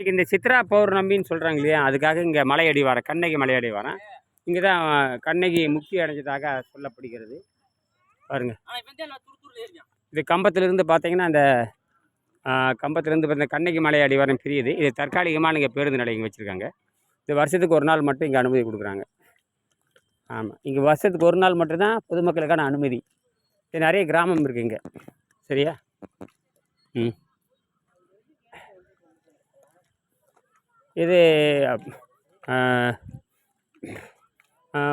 இன்னைக்கு இந்த சித்ரா பௌர்ணமின்னு சொல்கிறாங்க இல்லையா? அதுக்காக இங்கே மலையடி வரேன். கண்ணகி மலையடி வரேன். இங்கே தான் கண்ணகி முக்தி அடைஞ்சதாக சொல்லப்படுகிறது. பாருங்க. இது கம்பத்திலிருந்து பார்த்தீங்கன்னா அந்த கம்பத்திலிருந்து பார்த்தீங்கன்னா கண்ணகி மலை அடிவாரம் பிரியுது. இது தற்காலிகமாக இங்கே பேருந்து நிலையம் வச்சுருக்காங்க. இது வருஷத்துக்கு ஒரு நாள் மட்டும் இங்கே அனுமதி கொடுக்குறாங்க. ஆமாம் இங்கே வருஷத்துக்கு ஒரு நாள் மட்டும்தான் பொதுமக்களுக்கான அனுமதி. இது நிறைய கிராமம் இருக்குது இங்கே. சரியா? ம். இது ஆ,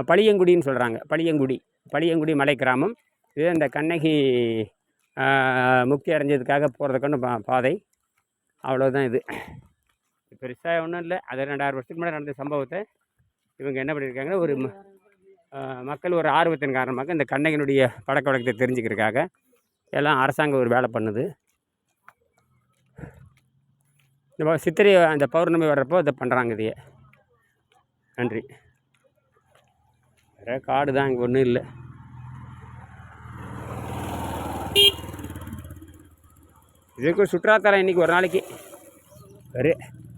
பளியங்குடின்னு சொல்கிறாங்க பளியங்குடி. பளியங்குடி மலை கிராமம். இது இந்த கண்ணகி முக்தி அடைஞ்சதுக்காக போகிறதுக்கான பா பாதை. அவ்வளோதான் இது. பெருசாக ஒன்றும் இல்லை. அது ரெண்டாயிரம் வருஷத்துக்கு முன்னாடி நடந்த சம்பவத்தை இவங்க என்ன பண்ணியிருக்காங்கன்னா ஒரு மக்கள் ஒரு ஆர்வத்தின் காரணமாக இந்த கண்ணகினுடைய பழக்க வழக்கத்தை தெரிஞ்சுக்கிறதுக்காக எல்லாம் அரசாங்கம் ஒரு வேலை பண்ணுது. இந்த சித்திரை அந்த பௌர்ணமி வர்றப்போ இதை பண்ணுறாங்க இதையே. நன்றி. வேறு காடு தான் இங்கே ஒன்றும் இல்லை. இதுக்கு சுற்றுலாத்தலம் இன்னைக்கு ஒரு நாளைக்கு. ஒரு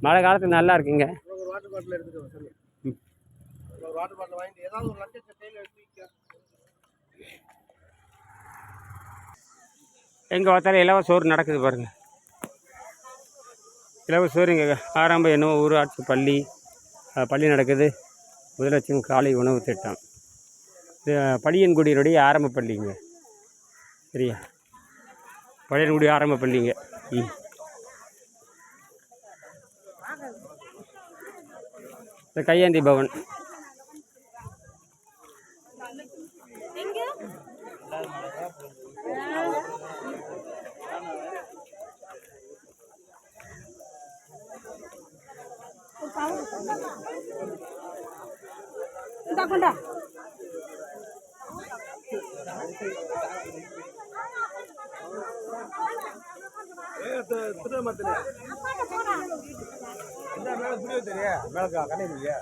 மழை காலத்துக்கு நல்லா இருக்குங்க. எங்கள் எங்கே பார்த்தாலும் இலவச சோறு நடக்குது பாருங்கள் இலவச சோறு இங்கே ஆரம்ப என்னவோ ஊராட்சி பள்ளி பள்ளி நடக்குது. முதலட்சம் காலை உணவு திட்டம். இது பழியன்குடியினுடைய ஆரம்ப பள்ளிங்க. சரியா? பழையன்குடி ஆரம்ப பள்ளிங்க. ம் இந்த கையேந்தி பவன். இந்தா கொண்டா. புரிய தெரியா இல்லையா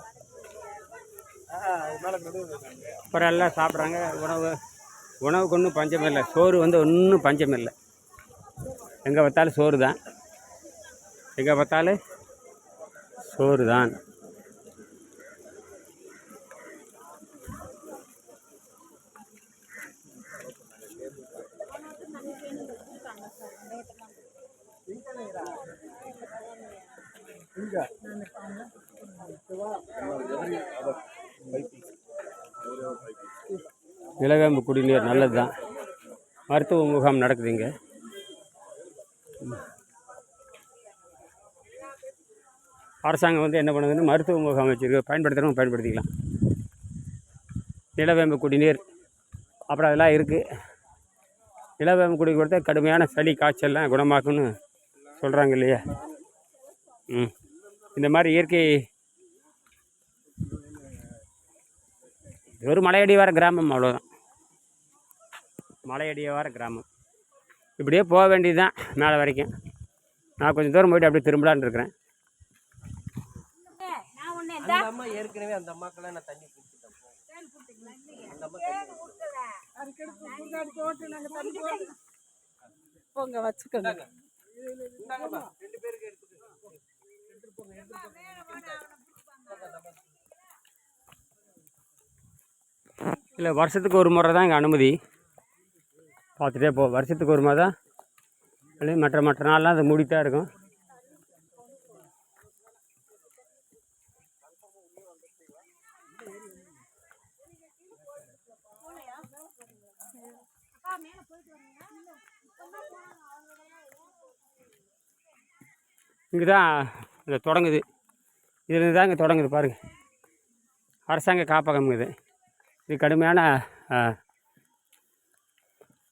அப்புறம் எல்லாம் சாப்பிட்றாங்க. உணவு உணவுக்கு ஒன்றும் பஞ்சம் இல்லை. சோறு வந்து ஒன்றும் பஞ்சம் இல்லை. எங்கே பார்த்தாலும் சோறு தான் எங்கே பார்த்தாலும் சோறு தான் நிலவேம்பு குடிநீர் நல்லது தான் மருத்துவ முகாம் நடக்குது இங்கே அரசாங்கம் வந்து என்ன பண்ணுதுன்னு மருத்துவ முகாம் வச்சுருக்கு பயன்படுத்துகிறவங்க பயன்படுத்திக்கலாம். நிலவேம்பு குடிநீர் அப்புறம் அதெல்லாம் இருக்குது நிலவேம்பு குடி கொடுத்தா கடுமையான சளி காய்ச்சல்லாம் குணமாக்கும்னு சொல்கிறாங்க இல்லையா? ம். இந்த மாதிரி இயற்கை இது ஒரு மலையடிவார கிராமம் அவ்வளோதான் மலையடிவார கிராமம். இப்படியே போக வேண்டியது தான் மேலே வரைக்கும். நான் கொஞ்சம் தூரம் போயிட்டு அப்படியே திரும்பலான்னு இருக்கிறேன். அந்த அம்மா ஏற்கனவே அந்த அம்மாக்கெல்லாம் நான் தண்ணி அம்மா போங்க வச்சுக்கோங்க. ரெண்டு பேருக்கு எடுத்துட்டு இல்லை வருஷத்துக்கு ஒரு முறை தான் இங்கே அனுமதி. பார்த்துட்டே போ. வருஷத்துக்கு ஒரு முறை தான். மற்ற மற்ற நாள்லாம் அது மூடித்தான் இருக்கும். இங்கே தான் இங்கே தொடங்குது. இதுலேருந்து தான் இங்கே தொடங்குது பாருங்கள் அரசாங்க காப்பகம் இது. இது கடுமையான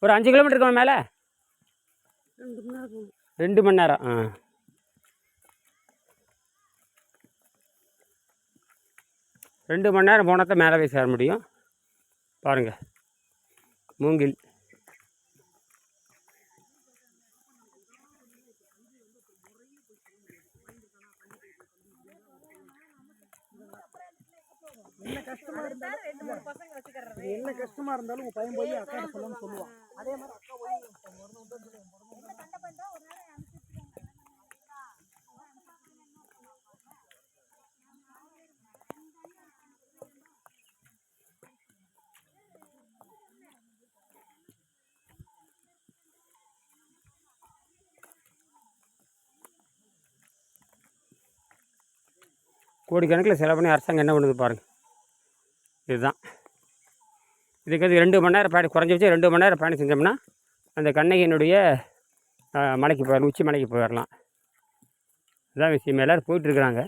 ஒரு அஞ்சு கிலோமீட்டர் இருக்கணும் மேலே? ரெண்டு மணி நேரம். ஆ. ரெண்டு மணி நேரம் போனால் தான் மேலே போய் சேர முடியும். பாருங்கள் மூங்கில். என்ன கஷ்டமா இருந்தாலும் ரெண்டு மூணு பசங்க வச்சுக்கிறது என்ன கஷ்டமா இருந்தாலும் உங்க பையன் போய் அக்கா சொல்லணும்னு சொல்லுவான். அதே மாதிரி அக்கா போய் கோடிக்கணக்கில் செலவு பண்ணி அரசாங்கம் என்ன பண்ணுது பாருங்கள் இதுதான். இதுக்கு வந்து ரெண்டு மணி நேரம் பயணம் குறைஞ்சி வச்சு ரெண்டு மணி நேரம் பயணம் செஞ்சோம்னா அந்த கண்ணகியினுடைய மலைக்கு போயிடலாம் உச்சி மலைக்கு போயிடலாம் இதுதான் விஷயம். எல்லோரும் போயிட்டுருக்குறாங்க